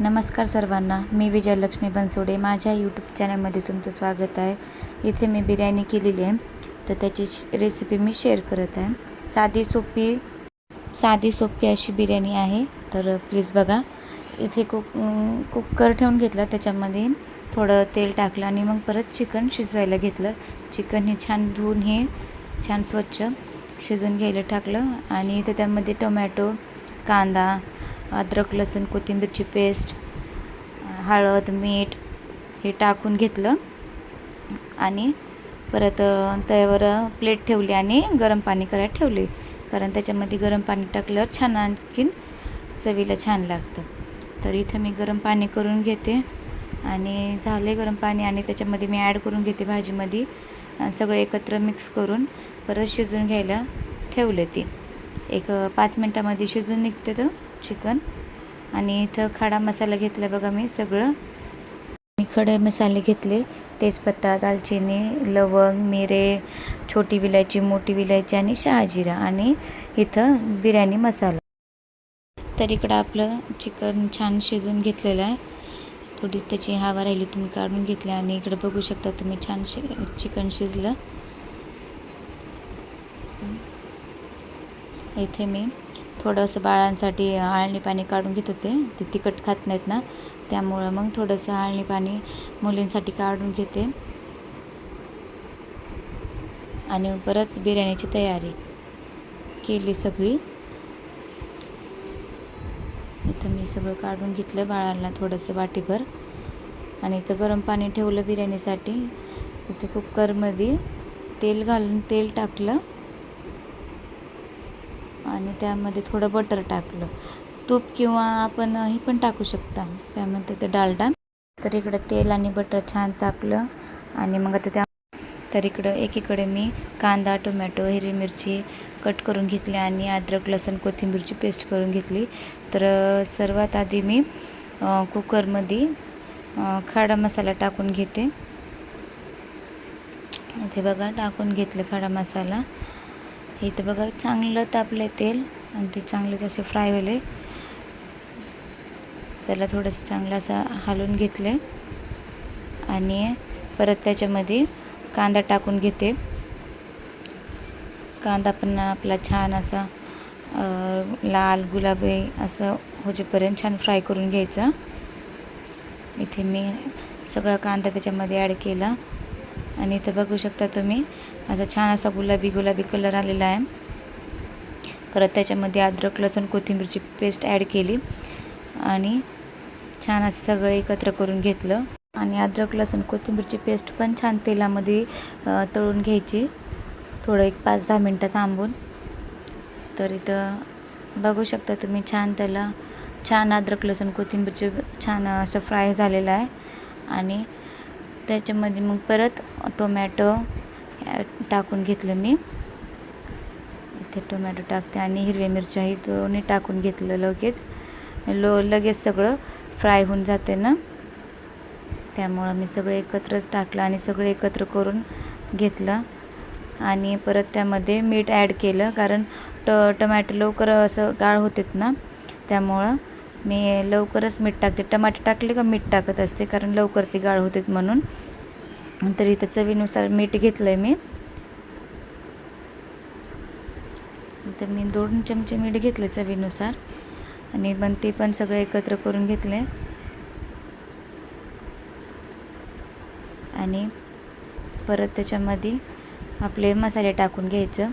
नमस्कार सर्वांना मी विजयलक्ष्मी बनसोडे. माझ्या यूट्यूब चॅनलमध्ये तुमचं स्वागत आहे. इथे मी बिर्याणी केलेली आहे. तर त्याची श रेसिपी मी शेअर करत आहे. साधी सोपी साधी सोपी अशी बिर्याणी आहे. तर प्लीज बघा. इथे कुक कुकर ठेवून घेतलं. त्याच्यामध्ये थोडं तेल टाकलं आणि मग परत चिकन शिजवायला घेतलं. चिकन हे छान धुवून हे छान स्वच्छ शिजून घ्यायला टाकलं. आणि इथे त्यामध्ये टोमॅटो कांदा अद्रक लसूण कोथिंबीरची पेस्ट हळद मीठ हे टाकून घेतलं. आणि परत त्यावर प्लेट ठेवली आणि गरम पाणी करायला ठेवले. कारण त्याच्यामध्ये गरम पाणी टाकल्यावर छान आणखीन चवीला छान लागतं. तर इथं मी गरम पाणी करून घेते. आणि झाले गरम पाणी आणि त्याच्यामध्ये मी ॲड करून घेते भाजीमध्ये. सगळं एकत्र मिक्स करून परत शिजून घ्यायला ठेवले ती. एक पाच मिनटामध्ये शिजून निघते तर चिकन आणि इथं खडा मसाला घेतला बघा मी सगळं. मी खडे मसाले घेतले तेजपत्ता दालचिनी लवंग मिरे छोटी विलायची मोठी विलायची आणि शहाजिरा आणि इथं बिर्याणी मसाला. तर इकडं आपलं चिकन छान शिजून घेतलेलं आहे. थोडी त्याची हवा राहिली तुम्ही काढून घेतली आणि इकडं बघू शकता तुम्ही छान शि चिकन शिजलं. इथे मी थोडंसं बाळांसाठी आळणी पाणी काढून घेत होते. ते तिखट खात नाहीत ना. त्यामुळं मग थोडंसं आळणी पाणी मुलींसाठी काढून घेते. आणि परत बिर्याणीची तयारी केली सगळी. इथं मी सगळं काढून घेतलं बाळांना थोडंसं वाटीभर. आणि इथं गरम पाणी ठेवलं बिर्याणीसाठी. इथं कुकरमध्ये तेल घालून तेल टाकलं. आणि त्यामध्ये थोडं बटर टाकलं. तूप किंवा आपण हे पण टाकू शकता. काय म्हणते ते डालडा. तर इकडं तेल आणि बटर छान तापलं. आणि मग आता त्या तर इकडं एकीकडे मी कांदा टोमॅटो हिरवी मिरची कट करून घेतली आणि अद्रक लसूण कोथिंबीरची पेस्ट करून घेतली. तर सर्वात आधी मी कुकरमध्ये खडा मसाला टाकून घेते. इथे बघा टाकून घेतलं खडा मसाला. इथं बघा चांगलं तापलं तेल आणि ते चांगले असे फ्राय होले त्याला थोडंसं चांगलं असं हलवून घेतलं आणि परत त्याच्यामध्ये कांदा टाकून घेते. कांदा पण आपला छान असा लाल गुलाबी असं होजेपर्यंत छान फ्राय करून घ्यायचा. इथे मी सगळा कांदा त्याच्यामध्ये ॲड केला. आणि इथं बघू शकता तुम्ही असा छान असा गुलाबी गुलाबी कलर आलेला आहे. परत त्याच्यामध्ये अद्रक लसूण कोथिंबीरची पेस्ट ॲड केली आणि छान असं सगळं एकत्र करून घेतलं. आणि अद्रक लसूण कोथिंबीरची पेस्ट पण छान तेलामध्ये तळून घ्यायची. थोडं एक पाच दहा मिनटं थांबून. तर इथं बघू शकता तुम्ही छान त्याला छान अद्रक लसूण कोथिंबीरचे छान असं फ्राय झालेलं आहे. आणि त्याच्यामध्ये मग परत टोमॅटो टाकून घेतलं मी. इथे टोमॅटो टाकते आणि हिरव्या मिरच्याही दोन्ही टाकून घेतलं लगेच. लो लगेच सगळं फ्राय होऊन जाते ना. त्यामुळं मी सगळं एकत्रच टाकलं आणि सगळं एकत्र करून घेतलं. आणि परत त्यामध्ये मीठ ॲड केलं कारण ट टमॅटो लवकर असं गाळ होतेत ना. त्यामुळं मी लवकरच मीठ टाकते. टमाटे टाकले का मीठ टाकत असते कारण लवकर ती गाळ होतात म्हणून. तर इथं चवीनुसार मीठ घेतलं आहे मी. तर मी दोन चमचे मीठ घेतले चवीनुसार. आणि पण ते पण सगळं एकत्र करून घेतले. आणि परत त्याच्यामध्ये आपले मसाले टाकून घ्यायचं.